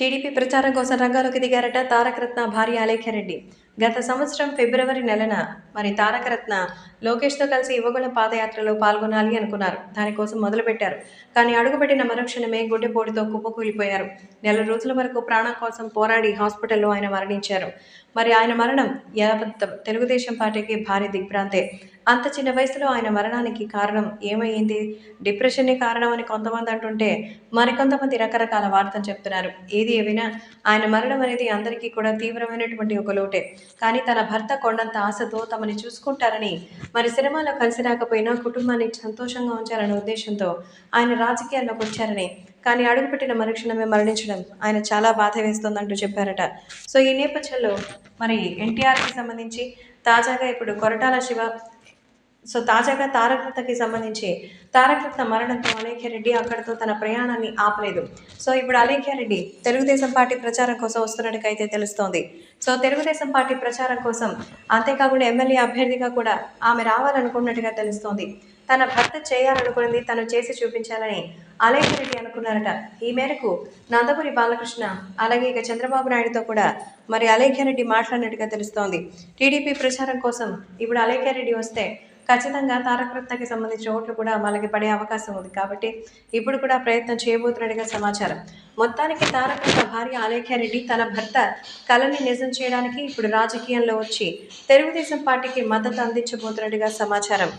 TDP ప్రచారం కోసం రంగాలోకి దిగారట తారకరత్న భార్య అలేఖ్యారెడ్డి గత సంవత్సరం ఫిబ్రవరి నెలన మరి తారకరత్న లోకేష్తో కలిసి ఇవ్వగల పాదయాత్రలో పాల్గొనాలి అనుకున్నారు. దానికోసం మొదలుపెట్టారు. కానీ అడుగుపెట్టిన మరుక్షణమే గుడ్డెపోటుతో కుప్పకూలిపోయారు. నెల రోజుల వరకు ప్రాణం కోసం పోరాడి హాస్పిటల్లో ఆయన మరణించారు. మరి ఆయన మరణం యావత్ తెలుగుదేశం పార్టీకి భారీ దిగ్భ్రాంతే. అంత చిన్న వయసులో ఆయన మరణానికి కారణం ఏమైంది? డిప్రెషనే కారణం అని కొంతమంది అంటుంటే మరికొంతమంది రకరకాల వార్తలు చెప్తున్నారు. ఏది ఏమైనా ఆయన మరణం అనేది అందరికీ కూడా తీవ్రమైనటువంటి ఒక లోటే. కానీ తన భర్త కొండంత ఆశతో తమని చూసుకుంటారని మరి సినిమాలో కలిసి రాకపోయినా కుటుంబాన్ని సంతోషంగా ఉంచాలనే ఉద్దేశంతో ఆయన రాజకీయాల్లోకి వచ్చారని. కానీ అడుగుపెట్టిన మరుక్షణమే మరణించడం ఆయన చాలా బాధ వేస్తోందంటూ చెప్పారట. సో ఈ నేపథ్యంలో మరి ఎన్టీఆర్కి సంబంధించి తాజాగా ఇప్పుడు కొరటాల శివ సో తాజాగా తారకరత్నకి సంబంధించి తారకరత్న మరణంతో అలేఖ్యారెడ్డి అక్కడితో తన ప్రయాణాన్ని ఆపలేదు. సో ఇప్పుడు అలేఖ్యారెడ్డి తెలుగుదేశం పార్టీ ప్రచారం కోసం వస్తున్నట్టుకైతే తెలుస్తోంది. సో తెలుగుదేశం పార్టీ ప్రచారం కోసం అంతేకాకుండా ఎమ్మెల్యే అభ్యర్థిగా కూడా ఆమె రావాలనుకున్నట్టుగా తెలుస్తోంది. తన భర్త చేయాలనుకున్నది తను చేసి చూపించాలని అలేఖ్యారెడ్డి అనుకున్నారట. ఈ మేరకు నందమూరి బాలకృష్ణ అలాగే ఇక చంద్రబాబు నాయుడుతో కూడా మరి అలేఖ్యారెడ్డి మాట్లాడినట్టుగా తెలుస్తోంది. టీడీపీ ప్రచారం కోసం ఇప్పుడు అలేఖ్యారెడ్డి వస్తే ఖచ్చితంగా తారకరత్నకి సంబంధించిన ఓట్లు కూడా అమలకి పడే అవకాశం ఉంది. కాబట్టి ఇప్పుడు కూడా ప్రయత్నం చేయబోతున్నట్టుగా సమాచారం. మొత్తానికి తారకరత్న భార్య ఆలేఖ్యారెడ్డి తన భర్త కళని నిజం చేయడానికి ఇప్పుడు రాజకీయంలో వచ్చి తెలుగుదేశం పార్టీకి మద్దతు అందించబోతున్నట్టుగా సమాచారం.